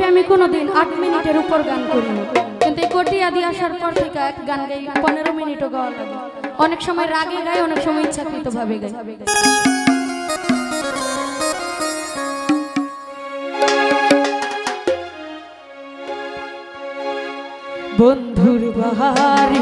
লাইফে আমি কোনোদিন আট মিনিটের উপর গান করিনি। কিন্তু এই কোটি আদি আসার পর থেকে এক গান গাই পনেরো মিনিটও গাওয়া লাগে। অনেক সময় রাগে গাই, অনেক সময় ইচ্ছাকৃত ভাবে গাই। বন্ধুর বাহারি